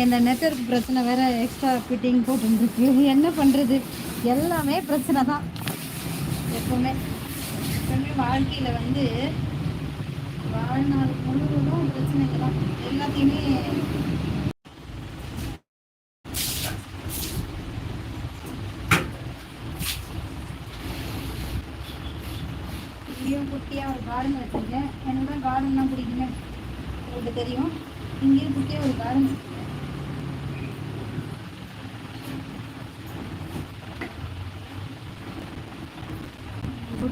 இந்த நெட்ஒர்க் பிரச்சனை வேற எக்ஸ்ட்ரா ஃபிட்டிங் போட்டுருக்கு என்ன பண்ணுறது எல்லாமே பிரச்சனை தான். எப்பவுமே. எப்பவுமே வாழ்க்கையில் வந்து வாழ்நாள் முழுவதும் பிரச்சனைகள் தான். எல்லாத்தையுமே இங்கேயும் குட்டியாக ஒரு கார்டன் வச்சுருக்கேன். எனக்கு தான் கார்டன்லாம் பிடிக்குங்க உங்களுக்கு தெரியும். இங்கேயும் குட்டியாக ஒரு garden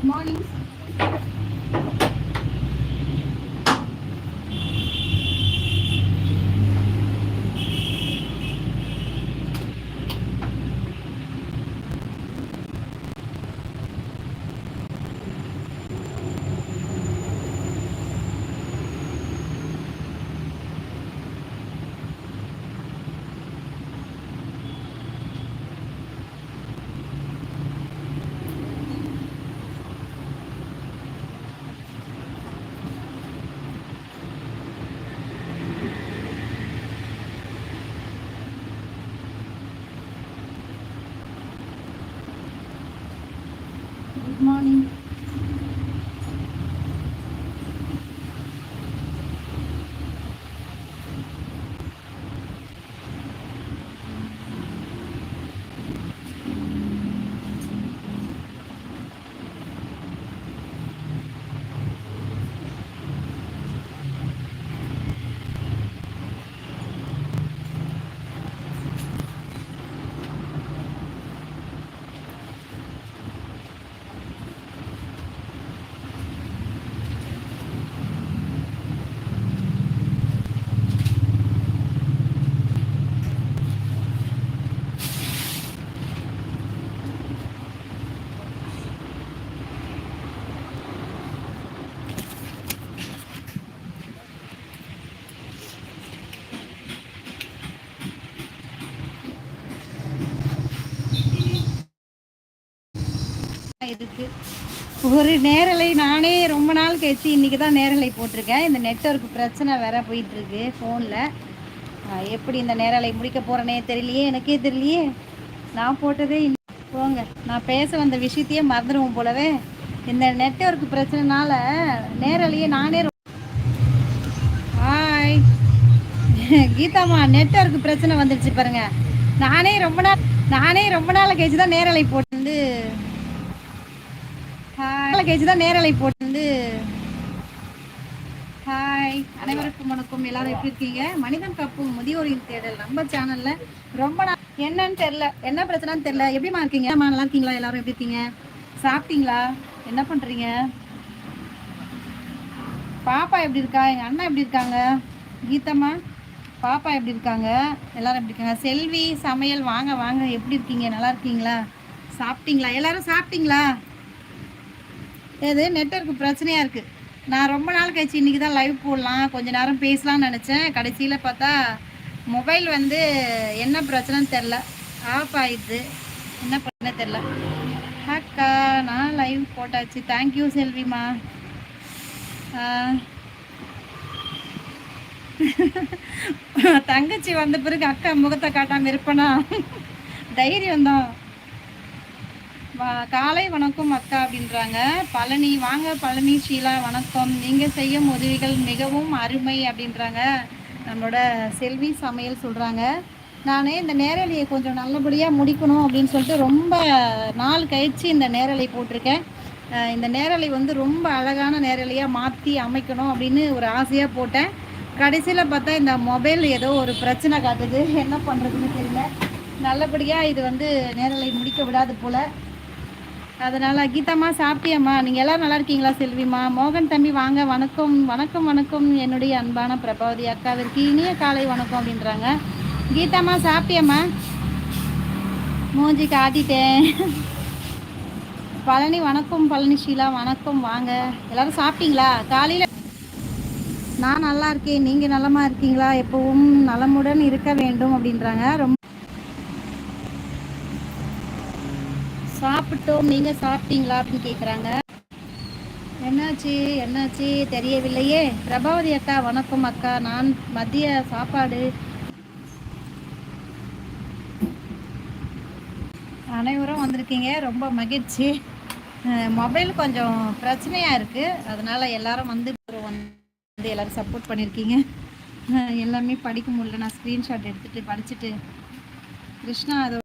Good morning. Good morning. இருக்கு. ஒரு நேரலை நானே ரொம்ப நாள் கழிச்சு இன்னைக்கு தான் நேரலை போட்டிருக்கேன். இந்த நெட்ஒர்க் பிரச்சனை வேற போயிட்டு இருக்கு ஃபோனில் எப்படி இந்த நேரலை முடிக்க போறேனே தெரியலையே எனக்கே தெரியலையே. நான் போட்டதே போங்க. நான் பேச வந்த விஷயத்தையே மறந்துடுவோம் போலவே. இந்த நெட்ஒர்க் பிரச்சனைனால நேரலையே நானே ஹாய் கீதாம்மா நெட்ஒர்க் பிரச்சனை வந்துடுச்சு பாருங்க. நானே ரொம்ப நாள் நானே ரொம்ப நாள் கழிச்சு தான் நேரலை போட்டு வந்து நேரலை கேஜி தான் நேரலை போட்டு வந்து ஹாய் அனைவருக்கும் வணக்கம். எல்லாரும் எப்படி இருக்கீங்க? மனிதன் கப்பும் முதியோரின் தேடல் நம்ம சேனல்ல ரொம்ப நாள் என்னன்னு தெரியல. என்ன பிரச்சனைன்னு தெரியல. எப்படிமா இருக்கீங்க? அம்மா நல்லா இருக்கீங்களா? எல்லாரும் எப்படி இருக்கீங்க? சாப்பிட்டீங்களா? என்ன பண்றீங்க? பாப்பா எப்படி இருக்கா? எங்க அண்ணா எப்படி இருக்காங்க? கீதம்மா பாப்பா எப்படி இருக்காங்க? எல்லாரும் எப்படி இருக்காங்க? செல்வி சமையல் வாங்க வாங்க. எப்படி இருக்கீங்க? நல்லா இருக்கீங்களா? சாப்பிட்டீங்களா? எல்லாரும் சாப்பிட்டீங்களா? இது நெட்ஒர்க் பிரச்சனையாக இருக்குது நான் ரொம்ப நாள் கழிச்சு இன்றைக்கி தான் லைவ் போடலாம். கொஞ்ச நேரம் பேசலாம்னு நினச்சேன். கடைசியில் பார்த்தா மொபைல் வந்து என்ன பிரச்சனைன்னு தெரில ஆஃப் ஆயிடுது. என்ன பண்ண தெரில அக்கா நான் லைவ் போட்டாச்சு. தேங்க்யூ செல்விமா. தங்கச்சி வந்த பிறகு அக்கா முகத்தை காட்டாமல் இருப்பேனா? தைரியம் தான். காலை வணக்கம் அக்கா அப்படின்றாங்க. பழனி வாங்க பழனி ஷீலா வணக்கம். நீங்கள் செய்யும் உதவிகள் மிகவும் அருமை அப்படின்றாங்க. நம்மளோட செல்வி சமையல் சொல்கிறாங்க நானே இந்த நேரலையை கொஞ்சம் நல்லபடியாக முடிக்கணும் அப்படின்னு சொல்லிட்டு ரொம்ப நாள் கழிச்சு இந்த நேரலை போட்டிருக்கேன். இந்த நேரலை வந்து ரொம்ப அழகான நேரலையாக மாற்றி அமைக்கணும் அப்படின்னு ஒரு ஆசையாக போட்டேன். கடைசியில் பார்த்தா இந்த மொபைல் ஏதோ ஒரு பிரச்சனை காட்டுது. என்ன பண்ணுறதுன்னு தெரியல. நல்லபடியாக இது வந்து நேரலை முடிக்க விடாது போல். அதனால் கீதாம்மா சாப்பிட்டியம்மா? நீங்கள் எல்லோரும் நல்லா இருக்கீங்களா செல்விம்மா? மோகன் தம்பி வாங்க. வணக்கம் வணக்கம் வணக்கம். என்னுடைய அன்பான பிரபாவதி அக்காவிற்கு இனிய காலை வணக்கம் அப்படின்றாங்க. கீதாம்மா சாப்பிட்டியம்மா? மூஞ்சி காட்டிட்டேன். பழனி வணக்கம் பழனி ஷீலா. வணக்கம் வாங்க. எல்லாரும் சாப்பிட்டீங்களா? காலையில் நான் நல்லா இருக்கேன். நீங்கள் நலமாக இருக்கீங்களா? எப்பவும் நலமுடன் இருக்க வேண்டும் அப்படின்றாங்க. ரொம்ப சாப்பிட்டோம். நீங்கள் சாப்பிட்டீங்களா அப்படின்னு கேட்குறாங்க என்னாச்சு? என்னாச்சு? தெரியவில்லையே. பிரபாவதி அக்கா வணக்கம் அக்கா. நான் மதிய சாப்பாடு. அனைவரும் வந்திருக்கீங்க. ரொம்ப மகிழ்ச்சி. மொபைல் கொஞ்சம் பிரச்சனையாக இருக்குது அதனால் எல்லாரும் வந்து வந்து எல்லோரும் சப்போர்ட் பண்ணியிருக்கீங்க எல்லாமே படிக்க முடியல. நான் ஸ்க்ரீன்ஷாட் எடுத்துகிட்டு படிச்சுட்டு. கிருஷ்ணா அது